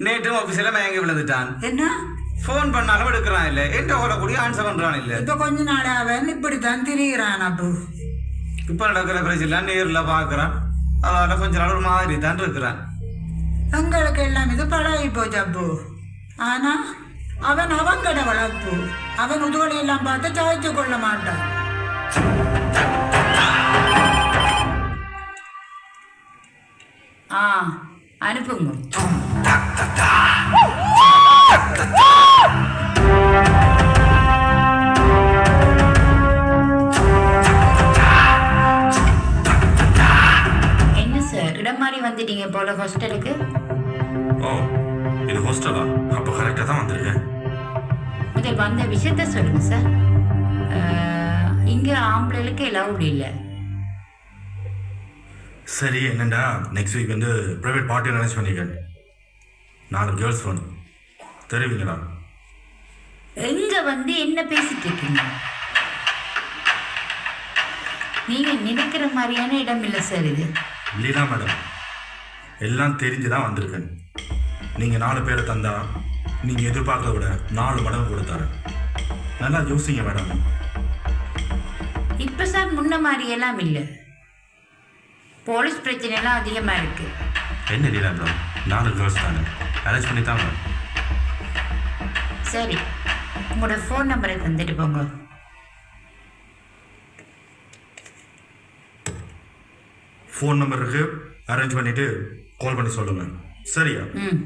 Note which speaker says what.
Speaker 1: நேற்றும் ஆஃபீஸில் மயங்கி விழுந்துட்டான்.
Speaker 2: என்ன?
Speaker 1: ஃபோன் பண்ணாலும் எடுக்கிறான் இல்லை. என்ற கூடிய ஆன்சர் பண்ணுறான் இல்லை.
Speaker 2: இப்ப கொஞ்ச நாள் அவன் இப்படித்தான் திரிகிறான் அப்பு
Speaker 1: இப்போ நடக்கிற பிரச்சனை நேரில் பார்க்குறான். அதனால கொஞ்ச நாள் ஒரு மாதிரி தான் இருக்கிறான்.
Speaker 2: எங்களுக்கு எல்லாம் இது பழகி போச்சு அப்பு ஆனா அவன் அவங்கட வளர்ப்பு அவன் உதுவலை எல்லாம் பார்த்து சாய்ச்சு கொள்ள மாட்டான். ஆ. அனுப்புங்க. என்ன சார் இடம் மாறி வந்துட்டீங்க போல ஹாஸ்டலுக்கு?
Speaker 3: ஓ இது ஹாஸ்டலா? அப்போ கரெக்டாக தான் வந்திருக்கேன்.
Speaker 2: முதல் வந்த விஷயத்த சொல்லுங்க சார். இங்க ஆம்பளைகளுக்கு எலவுட் இல்லை.
Speaker 3: சரி என்னண்டா? நெக்ஸ்ட் வீக் வந்து ப்ரைவேட் பார்ட்டி அரேஞ்ச் பண்ணியிருக்கேன் நாலு கேர்ள்ஸ் வேணும் தெரியுங்களா
Speaker 2: எங்க வந்து என்ன பேசிட்டு இருக்கீங்க நீங்க நினைக்கிற மாதிரியான இடம் இல்லை சார் இது.
Speaker 3: லீலா மேடம். எல்லாம் தெரிஞ்சு தான் வந்திருக்கேன். நீங்கள் நாலு பேரை தந்தா நீங்கள் எதிர்பார்க்கறத விட நாலு மடங்கு கொடுத்தாரு நல்லா யோசிங்க மேடம்.
Speaker 2: இப்ப சார் முன்ன மாதிரி எல்லாம் இல்லை. போலீஸ் பிரச்சனை எல்லாம் அதிகமா இருக்கு.
Speaker 3: என்ன லீலா மேடம் நாலு கேர்ள்ஸ் தானே. அரேஞ்ச் பண்ணி தாங்க
Speaker 2: சரி. உங்களோட ஃபோன் நம்பரை தந்துட்டு போங்க.
Speaker 3: ஃபோன் நம்பர் இருக்கு அரேஞ்ச் பண்ணிவிட்டு கால் பண்ணி சொல்லுங்கள் சரியா?
Speaker 2: ம்.